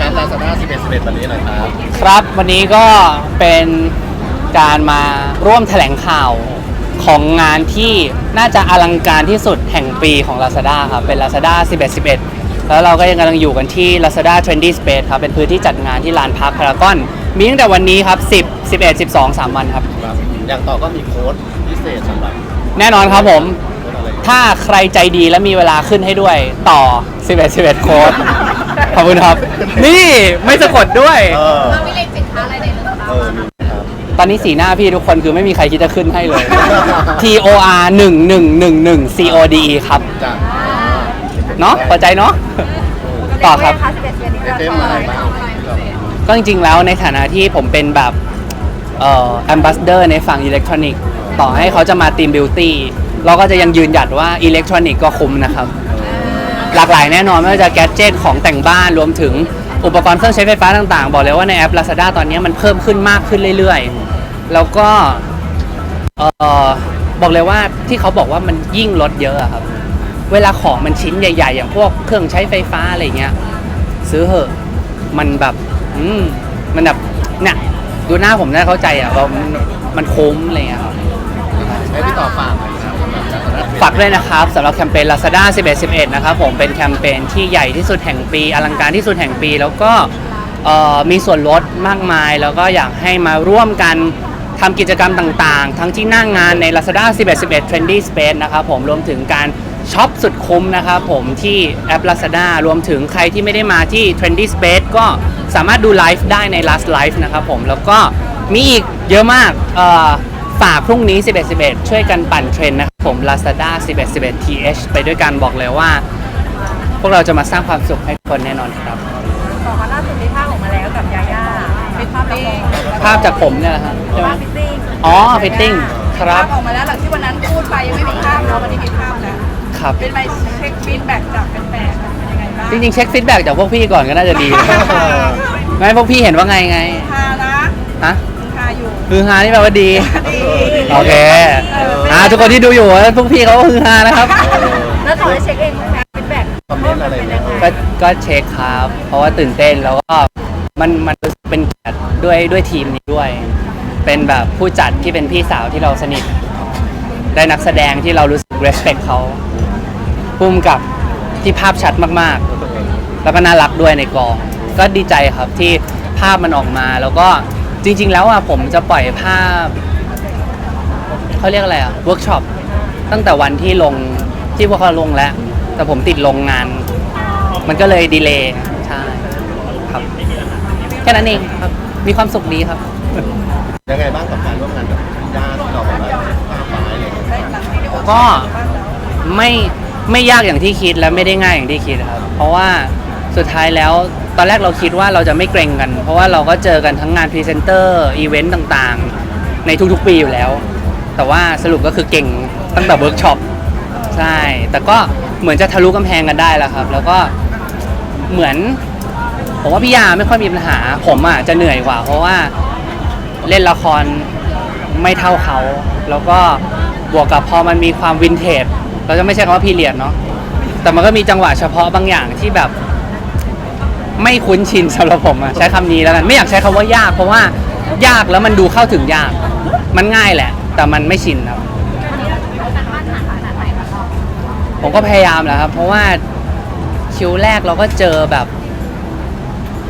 ครับลาซาด้า11 11วันนี้หน่อยครับครับวันนี้ก็เป็นการมาร่วมแถลงข่าวของงานที่น่าจะอลังการที่สุดแห่งปีของ Lazada ครับ เป็น Lazada 11 11 แล้วเราก็ยังกำลังอยู่กันที่ Lazada Trendy Space ครับ เป็นพื้นที่จัดงานที่ลานพักพารากอน มีตั้งแต่วันนี้ครับ 10 11 12 3 วันครับ ครับอย่างต่อก็มีโค้ดพิเศษสำหรับแน่นอนครับผม โค้ดอะไร ถ้าใครใจดีและมีเวลาขึ้นให้ด้วยต่อ 11 11 โค้ด ขอบคุณครับ นี่ไม่สะกดด้วย เออเรามีเลขสินค้าอะไรในรถเออมีครับตอนนี้สีหน้าพี่ทุกคนคือไม่มีใครคิดจะขึ้นให้เลย T O R 1 1 1 1 C O D E ครับจากเนาะพอใจเนาะ ต่อครับ สิบเอ็ดเดือนนี้เอฟเอ็มอะไรบ้างก็จริงๆแล้วในฐานะที่ผมเป็นแบบเอ่อ ambassador ในฝั่งอิเล็กทรอนิกส์ต่อให้เขาจะมาทีมบิวตี้เราก็จะยังยืนหยัดว่าอิเล็กทรอนิกส์ก็คุ้มนะครับ หลากหลายแน่นอนไม่ว่าจะแกดเจิตของแต่งบ้านรวมถึงอุปกรณ์เครื่องใช้ไฟฟ้าต่างๆ บอกเลยว่าในแอป Lazada ตอนนี้มันเพิ่มขึ้นมากขึ้นเรื่อยๆ แล้วก็เออบอกเลยว่าที่เขาบอกว่ามันยิ่งลดเยอะครับ เวลาของมันชิ้นใหญ่ ๆ อย่างพวกเครื่องใช้ไฟฟ้าอะไรเงี้ยซื้อเหอะมันแบบอืมมันแบบเนี่ยดูหน้าผมได้เข้าใจอะว่ามันมันคุ้มอะไรเงี้ยครับให้พี่ต่อฝาก ฝากด้วยนะครับสำหรับแคมเปญ Lazada 11 11 นะครับผมเป็นแคมเปญที่ใหญ่ที่สุดแห่งปี อลังการที่สุดแห่งปี แล้วก็เอ่อมีส่วนลดมากมาย แล้วก็อยากให้มาร่วมกันทำกิจกรรมต่างๆ ทั้งที่หนั่งงานใน Lazada 11 11 Trendy Space นะครับผมรวมถึงการช็อปสุดคุ้มนะครับผมที่แอป Lazada รวมถึงใครที่ไม่ได้มาที่ Trendy Space ก็สามารถดูไลฟ์ได้ใน Last Live นะครับผมแล้วก็มีอีกเยอะมากเอ่อ ฝากพรุ่งนี้ 11 11 ช่วยกันปั่นเทรนด์นะครับผม Lazada 11 11 TH ไปด้วยกันบอกเลยว่า พวกเราจะมาสร้างความสุขให้คนแน่นอนครับ ต่อมาล่าสุดมีภาพออกมาแล้วกับยาย่าเป็นภาพนักร้องภาพจากผมเนี่ยแหละครับใช่ไหมภาพฟิตติ้งอ๋อ fitting ครับภาพออกมาแล้วหลังที่วันนั้นพูดไปยังไม่มีภาพเนาะวันนี้มีภาพแล้วครับเป็นไปเช็คฟีดแบ็กจากแฟนๆเป็นยังไงบ้างจริงๆเช็คฟีดแบ็กจากพวกพี่ก่อนก็น่าจะดีไม่พวกพี่เห็นว่าไงไงฮานะฮะฮา อยู่ ฮือฮานี่แปลว่าดีดี โอเคอ่าทุกคนที่ดูอยู่พวกพี่เขาก็ฮือฮานะครับ แล้วขอให้เช็คเองบ้างไหมฟีดแบ็กคอมเมนต์อะไรไหมครับก็ก็เช็คครับ เพราะว่าตื่นเต้นแล้วก็มันมันรู้สึกเป็นเกียรติด้วยด้วยทีมนี้ด้วย เป็นแบบผู้จัดที่เป็นพี่สาวที่เราสนิท ได้นักแสดงที่เรารู้สึก respect เขาพุ่มกับที่ภาพชัดมากๆ แล้วก็น่ารักด้วยในกอง ก็ดีใจครับที่ภาพมันออกมาแล้วก็ จริง ๆ แล้วอะผมจะปล่อยภาพเขาเรียกอะไรอะเวิร์กช็อปตั้งแต่วันที่ลงที่พวกเขาลงแล้ว แต่ผมติดลงงาน มันก็เลยดีเลย์ใช่ครับแค่นั้นเองครับมีความสุขดีครับ ยังไงบ้างกับการร่วมงานกับญาติที่เราแบบว่าตามไม้อะไรอย่างเงี้ยได้หลังวิดีโอก็ไม่ไม่ยากอย่างที่คิดและไม่ได้ง่ายอย่างที่คิดครับ เพราะว่า สุดท้ายแล้วตอนแรกเราคิดว่าเราจะไม่เกรงกัน เพราะว่าเราก็เจอกันทั้งงานพรีเซนเตอร์อีเวนต์ต่างๆ ในทุกๆปีอยู่แล้ว แต่ว่าสรุปก็คือเก่งตั้งแต่เวิร์กช็อปใช่ แต่ก็เหมือนจะทะลุกำแพงกันได้แล้วครับ แล้วก็เหมือน ผมว่าพี่ยาไม่ค่อยมีปัญหา ผมอะจะเหนื่อยกว่า เพราะว่าเล่นละครไม่เท่าเขา แล้วก็บวกกับพอมันมีความวินเทจ เราจะไม่ใช่คำว่าพีเรียดเนาะ แต่มันก็มีจังหวะเฉพาะบางอย่างที่แบบ ไม่คุ้นชินสำหรับผมอะใช้คำนี้แล้วกันไม่อยากใช้คำว่ายาก เพราะว่ายากแล้วมันดูเข้าถึงยาก มันง่ายแหละ แต่มันไม่ชินครับ ผมก็พยายามแหละครับ เพราะว่าคิวแรกเราก็เจอแบบ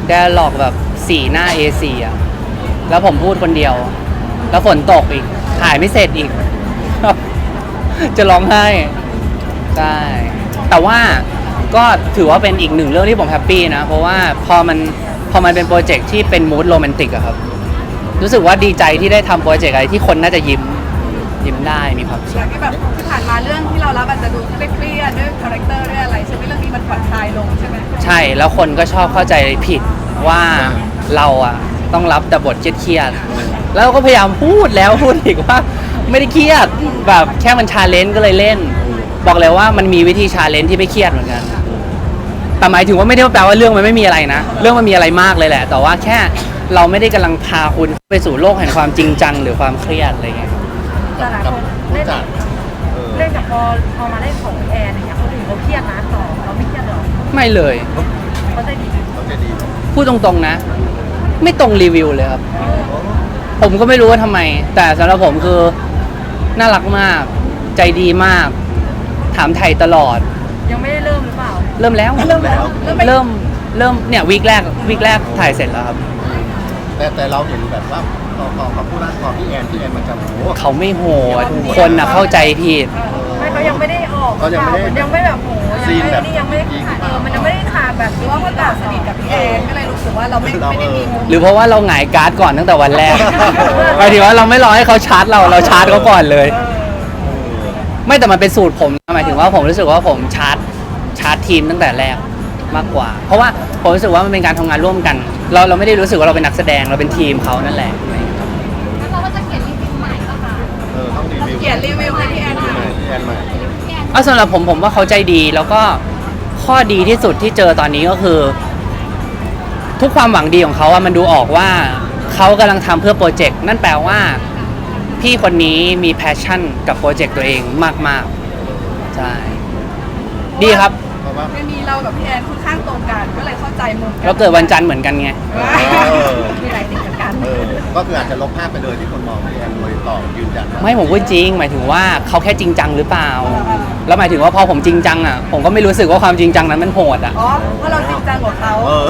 แดร์ล็อกแบบสี่หน้า A4 อะแล้วผมพูดคนเดียว แล้วฝนตกอีก ถ่ายไม่เสร็จอีก จะร้องไห้ใช่แต่ว่า ก็ถือว่าเป็นอีกหนึ่งเรื่องที่ผมแฮปปี้นะ เพราะว่าพอมันพอมันเป็นโปรเจกต์ที่เป็นมูดโรแมนติกอะครับ รู้สึกว่าดีใจที่ได้ทำโปรเจกต์อะไรที่คนน่าจะยิ้มยิ้มได้มีความสุอขย่างที่แบบที่ผ่านมาเรื่องที่เรารับอาจจะดูเครียดๆด้วยคาแรคเตอร์ด้วยอะไรใช่ไหมเรื่องนี้มันผ่อนคลายลงใช่ไหมใช่แล้วคนก็ชอบเข้าใจผิดว่าเราอะต้องรับแต่บทเครียดๆแล้วเราก็พยายามพูดแล้วพูดอีกว่าไม่ได้เครียดแบบแค่มันชาเลนจ์ก็เลยเล่น บอกเลยว่ามันมีวิธีชาเลนจ์ที่ไม่เครียดเหมือนกัน แต่หมายถึงว่าไม่ได้แปลว่าเรื่องมันไม่มีอะไรนะ เรื่องมันมีอะไรมากเลยแหละ แต่ว่าแค่เราไม่ได้กำลังพาคุณไปสู่โลกแห่งความจริงจังหรือความเครียดอะไรเงี้ยแต่หลายกับคนผู้เล่นจัดเออเล่นจากพอพอมาเล่นของแอร์อย่างเงี้ยคนอื่นเขาเครียดนะต่อเขาไม่เครียดหรอไม่เลย เขาใจดีเอเขาใจดีเนอะพูดตรงๆนะ ไม่ตรงรีวิวเลยครับ ผมก็ไม่รู้ว่าทำไม แต่สำหรับผมคือน่ารักมาก ใจดีมาก ถามไทยตลอด ยังไม่ได้เริ่มหรือเปล่า เริ่มแล้วเริ่มแล้วเริ่มไปเริ่มเริ่มเนี่ยวีคแรกวีคแรกถ่ายเสร็จแล้วครับ แต่แต่เราเห็นแบบว่าพอพอเขาพูดว่าพอพี่แอนพี่แอนมันจะโอ้โหเขาไม่โหดคนน่ะเข้าใจผิด ไม่เขายังไม่ได้ออกเขายังไม่ได้มันยังไม่แบบโหซีนแบบนี่ยังไม่ได้ขาดเออมันยังไม่ได้ขาดแบบที่ว่าเขาต่างสนิทกับพี่แอนก็เลยรู้สึกว่าเราไม่ไม่ได้มีมุมหรือเพราะว่าเราหงายการ์ดก่อนตั้งแต่วันแรกหมายถึงว่าเราไม่รอให้เขาชาร์จเราเราชาร์จเขาก่อนเลย ไม่แต่มันเป็นสูตรผมหมายถึงว่าผมรู้สึกว่าผมชาร์จ ชาร์จทีมตั้งแต่แรกมากกว่า เพราะว่าผมรู้สึกว่ามันเป็นการทำงานร่วมกัน เราเราไม่ได้รู้สึกว่าเราเป็นนักแสดงเราเป็นทีมเขานั่นแหละแล้วเราก็จะเขียนรีวิวใหม่ป่ะคะเออต้องรีวิวเขียนรีวิวให้พี่แอนพี่อ่านแอนใหม่พี่แอนเอาสำหรับผมผมว่าเขาใจดีแล้วก็ข้อดีที่สุดที่เจอตอนนี้ก็คือ ทุกความหวังดีของเขาอะมันดูออกว่าเขากำลังทำเพื่อโปรเจกต์นั่นแปลว่า พี่คนนี้มีแพชชั่นกับโปรเจกต์ตัวเองมากๆใช่ดีครับ เพราะว่าไม่มีเรากับพี่แอนค่อนข้างตรงกันก็เลยเข้าใจมุมเราเกิดวันจันทร์เหมือนกันไง มีหลายสิ่งเหมือนกันเออก็คืออาจจะลบภาพไปเลยที่คนมองพี่แอนโดยต่อยืนยันว่าไม่ผมพูดจริง หมายถึงว่าเขาแค่จริงจังหรือเปล่า แล้วหมายถึงว่าพอผมจริงจังอะ ผมก็ไม่รู้สึกว่าความจริงจังนั้นมันโหดอะ อ๋อเพราะเราจริงจังกว่าเขาเออ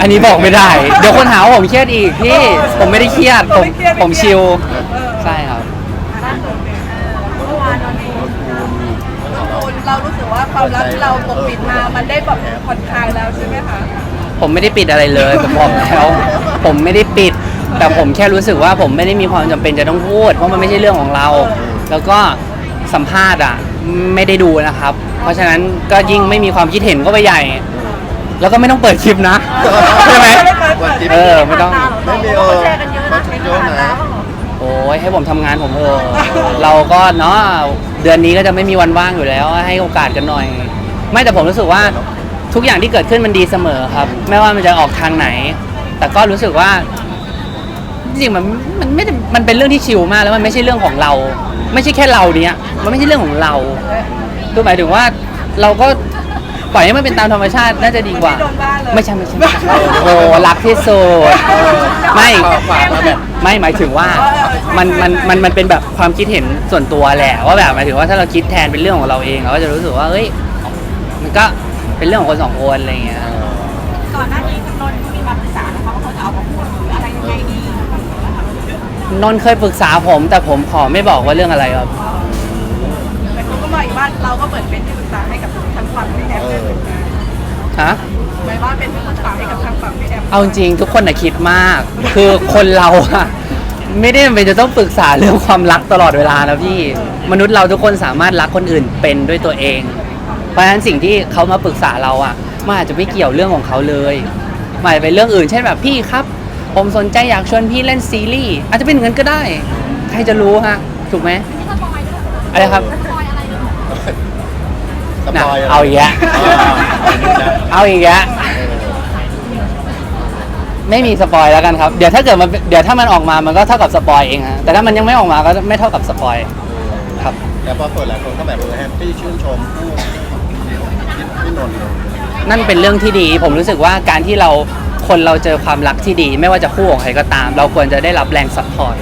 อันนี้บอกไม่ได้ เดี๋ยวคนหาว่าผมเครียดอีกพี่ ผมไม่ได้เครียด ผมผมชิลใช่ครับ ความรักที่เราปกปิดมา มันได้แบบผ่อนคลายแล้วใช่ไหมคะผมไม่ได้ปิดอะไรเลยผมบอกแล้วผมไม่ได้ปิด แต่ผมแค่รู้สึกว่าผมไม่ได้มีความจำเป็นจะต้องพูด เพราะมันไม่ใช่เรื่องของเรา แล้วก็สัมภาษณ์อะไม่ได้ดูนะครับ เพราะฉะนั้นก็ยิ่งไม่มีความคิดเห็นก็ไปใหญ่ แล้วก็ไม่ต้องเปิดคลิปนะใช่ไหม เออไม่ต้อง ไม่มีเออเขาเยอะนะโอ้ยให้ผมทำงานผมเถอะเราก็เนาะเดือนนี้ก็จะไม่มีวันว่างอยู่แล้ว ให้โอกาสกันหน่อย ไม่แต่ผมรู้สึกว่าทุกอย่างที่เกิดขึ้นมันดีเสมอครับ ไม่ว่ามันจะออกทางไหน แต่ก็รู้สึกว่า จริงๆมันมันไม่ได้มันเป็นเรื่องที่ชิลมากแล้วมันไม่ใช่เรื่องของเรา ไม่ใช่แค่เราเนี้ยมันไม่ใช่เรื่องของเราคือหมายถึงว่าเราก็ปล่อยให้มันเป็นตามธรรมชาติน่าจะดีกว่า ไม่โดนบ้านเลยไม่ใช่ไม่ใช่ไม่ใช่โอ้รักที่สุดไม่ ฝากมาแบบ ไม่หมายถึงว่ามันมันมันมันเป็นแบบความคิดเห็นส่วนตัวแหละว่าแบบหมายถึงว่าถ้าเราคิดแทนเป็นเรื่องของเราเองเราก็จะรู้สึกว่าเอ้ยมันก็เป็นเรื่องของคนสองคนอะไรอย่างเงี้ยก่อนหน้านี้คุณนนท์มีมาปรึกษานะคะว่าเขาจะเอามาพูดหรืออะไรยังไงดีนนท์เคยปรึกษาผม แต่ผมขอไม่บอกว่าเรื่องอะไรครับแต่เขาก็มาอีกบ้านเราก็เหมือนเป็นที่ปรึกษาให้กับทางฝั่งพี่แอมด้วยเหมือนกันฮะ หมว่าเป็นที่ปรึกษาให้กับทางฝั่งพี่แอมเอาจริงทุกคนน่ะคิดมาก คือคนเราอะไม่ได้จำเป็นจะต้องปรึกษาเรื่องความรักตลอดเวลานะพี่ มนุษย์เราทุกคนสามารถรักคนอื่นเป็นด้วยตัวเอง เพราะฉะนั้นสิ่งที่เขามาปรึกษาเราอะมันอาจจะไม่เกี่ยวเรื่องของเขาเลยหมาจจะเป็นเรื่องอื่น เช่นแบบพี่ครับ ผมสนใจอยากชวนพี่เล่นซีรีส์อาจจะเป็นอย่างนั้นก็ได้ ใครจะรู้ฮะ ถูกไหมอะไรครับ สปอยอะไรด้วยสน่ะปอยล์ะเอาอีกแล้ว เอาอีกแล้วไม่มีสปอยแล้วกันครับ เดี๋ยวถ้าเกิดมันเดี๋ยวถ้ามันออกมามันก็เท่ากับสปอยเองฮะแต่ถ้ามันยังไม่ออกมาก็ไม่เท่ากับสปอยครับแต่พอเปิดหลายคนก็แบบเออแฮปปี้ชื่นชมผู้พี่นนท์นั่นเป็นเรื่องที่ดี ผมรู้สึกว่าการที่เราคนเราเจอความรักที่ดี ไม่ว่าจะคู่ของใครก็ตาม เราควรจะได้รับแรงซัพพอร์ต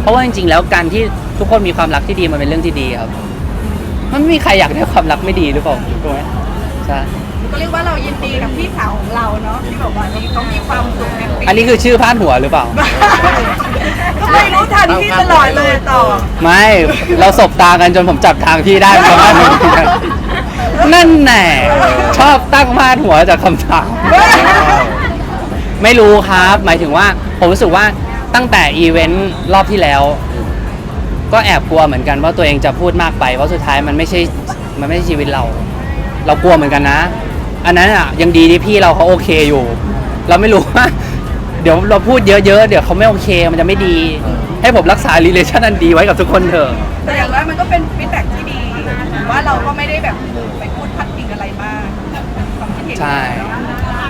เพราะว่าจริงๆ แล้วการที่ทุกคนมีความรักที่ดีมันเป็นเรื่องที่ดีครับ มันไม่มีใครอยากได้ความรักไม่ดีหรือเปล่าถูกไหมใช่ก็เรียกว่าเรายินดีกับพี่สาวของเราเนาะที่แบบว่านี่เขามีความสุขแฮปปี้อันนี้คือชื่อพาดหัวหรือเปล่า ทำไมรู้ทันพี่ตลอดเลยต่อไม่ เราสบตากันจนผมจับทางพี่ได้ประมาณนึงนั่นแน่ชอบตั้งพาดหัวจากคำถาม ไม่รู้ครับ หมายถึงว่าผมรู้สึกว่าตั้งแต่อีเวนต์รอบที่แล้ว ก็แอบกลัวเหมือนกันว่าตัวเองจะพูดมากไปเพราะสุดท้ายมันไม่ใช่มันไม่ใช่ชีวิตเรา เรากลัวเหมือนกันนะ อันนั้นอะยังดีที่พี่เราเขาโอเคอยู่ เราไม่รู้ว่า เดี๋ยวเราพูดเยอะๆเดี๋ยวเขาไม่โอเคมันจะไม่ดี ให้ผมรักษา relation อันดีไว้กับทุกคนเถอะแต่อย่างน้อยมันก็เป็นฟีดแบ็กที่ดีว่าเราก็ไม่ได้แบบไปพูดพัดพิงอะไรมากความคิดเห็นใช่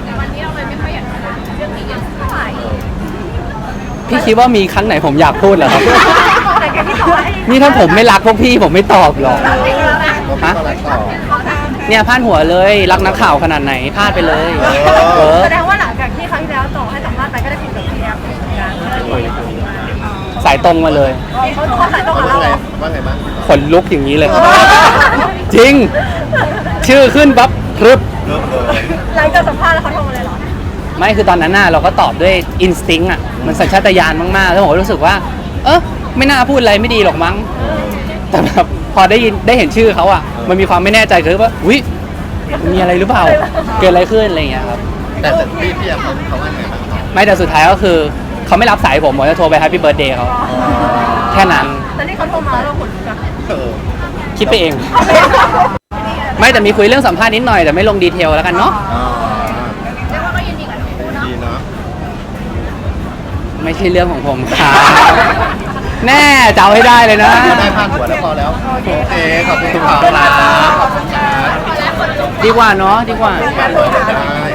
แต่วันนี้เราเลยไม่ค่อยอยากจะพูดเรื่องนี้เยอะเท่าไหร่พี่คิดว่ามีครั้งไหนผมอยากพูดเหรอครับ แต่แกที่บอกให้นี่ถ้าผมไม่รักพวกพี่ผมไม่ตอบหรอกก็พี่ก็รักต่อ เนี่ยพลาดหัวเลย รักนักข่าวขนาดไหนพลาดไปเลย เออ แสดงว่าหลังจากที่ครั้งที่แล้วต่อให้สัมภาษณ์ไปก็ได้คุยกับพี่แอฟเหมือนกันสายตรงมาเลย เขาเขาใส่ต้องเขากับว่าเราไงว่าไงบ้างขนลุกอย่างนี้เลย จริง ชื่อขึ้นปั๊บพรึบ เริ่มเลย หลังจากสัมภาษณ์แล้วเขาโทรมาเลยเหรอไม่คือตอนนั้นน่ะเราก็ตอบด้วยอินสติ้งอะมันสัญชาตญาณมากๆแล้วผมก็รู้สึกว่า เออ ไม่น่าพูดอะไรไม่ดีหรอกมั้ง แต่แบบพอได้ยินได้เห็นชื่อเขาอะ มันมีความไม่แน่ใจคือว่าวิมีอะไรหรือเปล่า เกิดอะไรขึ้นอะไรอย่างเงี้ยครับ แต่แต่พี่พี่แอมเขาเขาว่าไงบ้างครับไม่แต่สุดท้ายก็คือเขาไม่รับสายผมผมจะโทรไป Happy Birthday เขาแค่นั้น แต่นี่เขาโทรมาแล้วเราขนลุกอะเออคิดไปเอง ไม่แต่มีคุยเรื่องสัมภาษณ์นิดหน่อยแต่ไม่ลงดีเทลแล้วกันเนาะ อ่าเรียกว่าก็ยินดีกับทั้งคู่เนาะ ดีเนาะ ไม่ใช่เรื่องของผมครับ แน่จะเอาให้ได้เลยนะ ได้พาดหัวแล้วพอแล้ว โอเค ขอบคุณครับขอบคุณครับดีกว่าเนาะดีกว่าพาดหัวเลยได้